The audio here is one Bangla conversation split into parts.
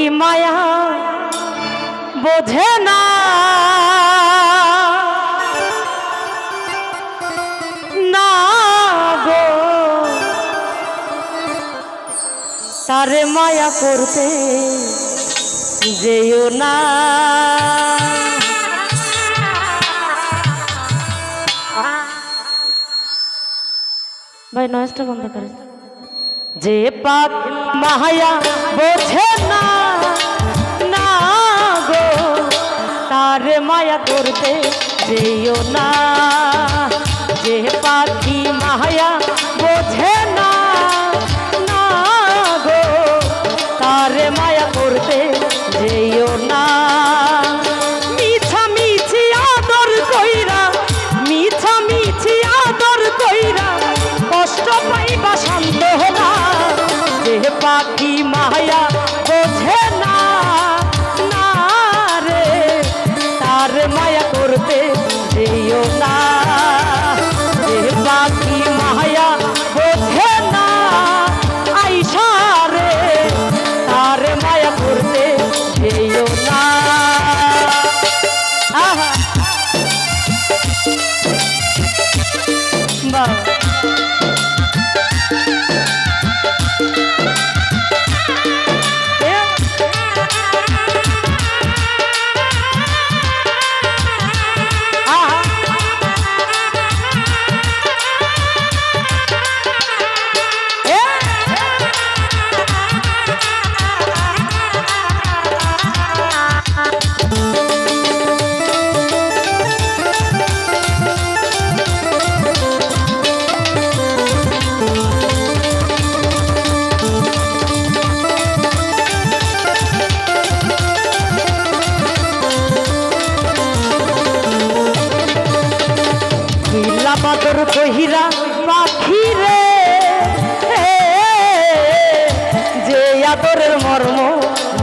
এই মায়া বোঝে না। তারে মায়া করতে যেও না। ভাই নয়েসটা বন্ধ করে যে পাক মাহায়া বোঝে না। मारे माया तोड़ते जे ना। जे पाखी माया বাদর কহিরা পাখি রে। যে আদরের মর্ম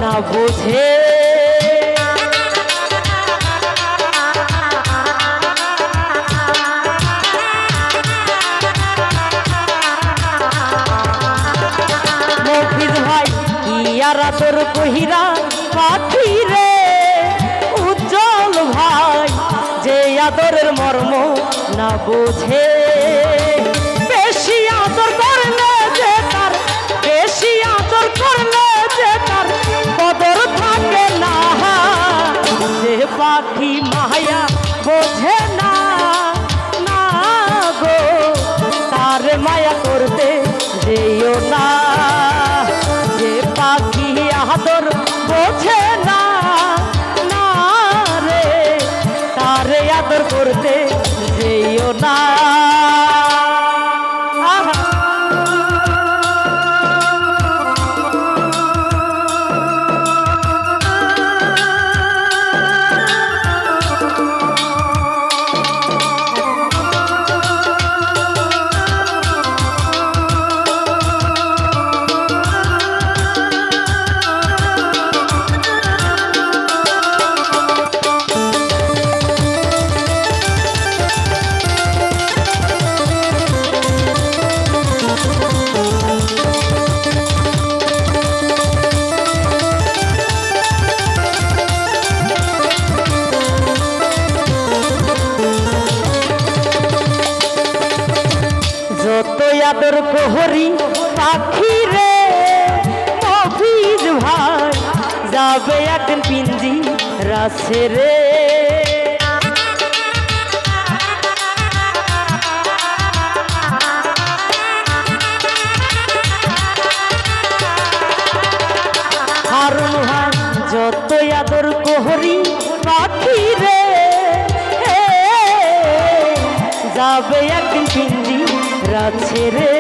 না বোঝে। তোর কহিরা পাখি রে? আদরের মর্ম না বোঝে। আদর কোহরি পাখি রে। মফিজ ভাই, যাবে একদিন পিঞ্জি রাসে রে। যত আদর কোহরি পাখি রে যাবে কাছে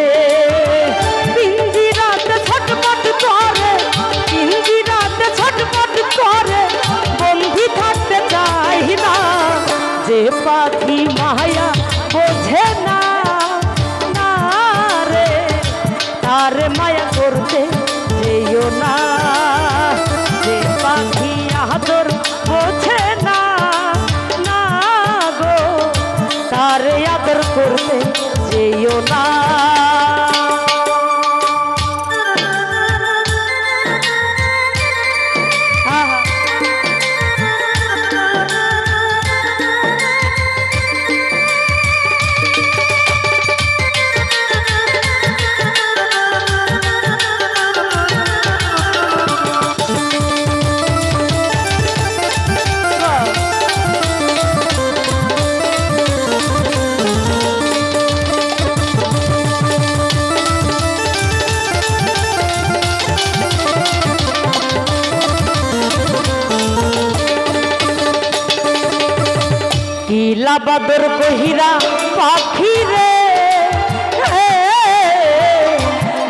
নীলাবাদর কহিরা পাখি রে।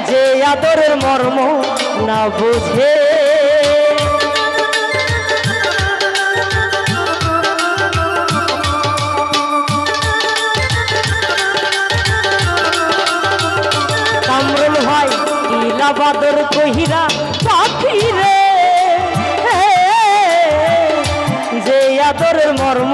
যে আদরের মর্ম না বুঝে। কামরুল ভাই নীলাবাদর কহিরা পাখি রে। যে আদরের মর্ম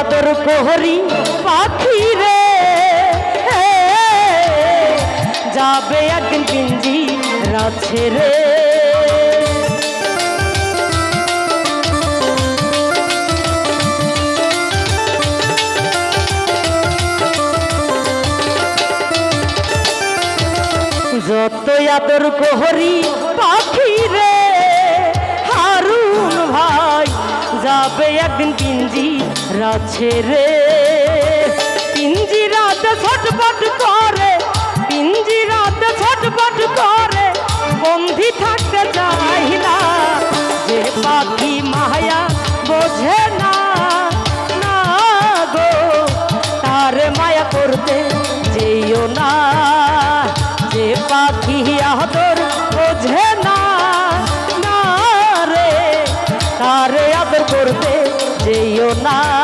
আদর কোহরি পাখি রে। যাবে একদিন পিঞ্জি রাছে রে। যত আদর কোহরি পাখি রে, হারুন ভাই, যাবে একদিন পিঞ্জি রাছে রে। পিঞ্জি রাতে ছটপট করে পিঞ্জি রাতে ছটপট করে। বন্দি থাকতে চাই না, যে পাখি মায়া বোঝে না। না গো, তার মায়া করতে যেও না। যে পাখি আদর বোঝে না। না রে, তারে আদর করতে যেও না।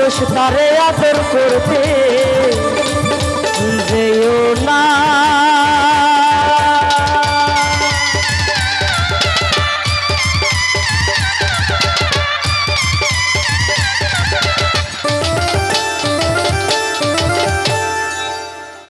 মানুষ তারে আদর করতে